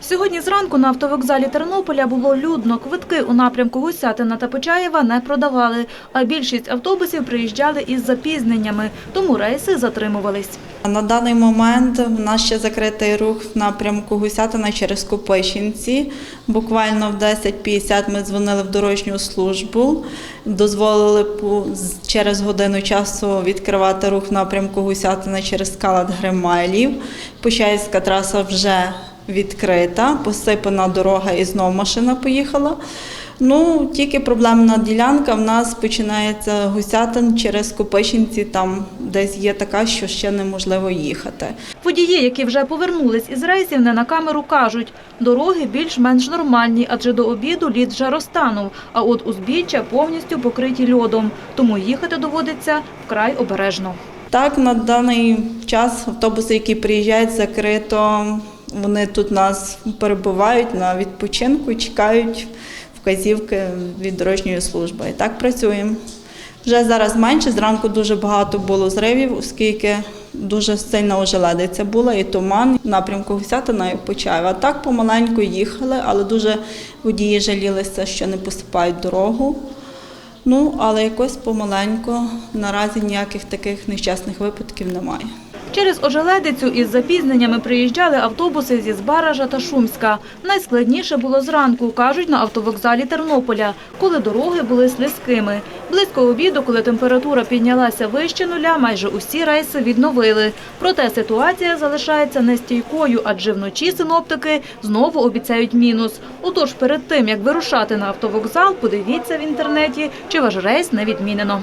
Сьогодні зранку на автовокзалі Тернополя було людно. Квитки у напрямку Гусятина та Почаєва не продавали, а більшість автобусів приїжджали із запізненнями, тому рейси затримувались. На даний момент у нас ще закритий рух в напрямку Гусятина через Копичинці. Буквально в 10.50 ми дзвонили в дорожню службу, дозволили через годину часу відкривати рух в напрямку Гусятина через Калат Гримайлів. Почаївська траса вже відкрита, посипана дорога і знову машина поїхала. Ну, тільки проблемна ділянка в нас починається Гусятин через Копичинці, там десь є така, що ще неможливо їхати. Водії, які вже повернулись із рейсів, не на камеру кажуть, дороги більш-менш нормальні, адже до обіду лід вже розтанув, а от узбіччя повністю покриті льодом, тому їхати доводиться вкрай обережно. Так, на даний час автобуси, які приїжджають, закрито, вони тут нас перебувають на відпочинку, чекають вказівки від дорожньої служби. І так працюємо. Вже зараз менше, зранку дуже багато було зривів, оскільки дуже сильна ожеледиця була і туман в напрямку Гусятина і Почаєва. Так помаленьку їхали, але дуже водії жалілися, що не посипають дорогу. Ну, але якось помаленьку, наразі ніяких таких нещасних випадків немає. Через ожеледицю із запізненнями приїжджали автобуси зі Збаража та Шумська. Найскладніше було зранку, кажуть на автовокзалі Тернополя, коли дороги були слизькими. Близько обіду, коли температура піднялася вище нуля, майже усі рейси відновили. Проте ситуація залишається нестійкою, адже вночі синоптики знову обіцяють мінус. Отож, перед тим, як вирушати на автовокзал, подивіться в інтернеті, чи ваш рейс не відмінено.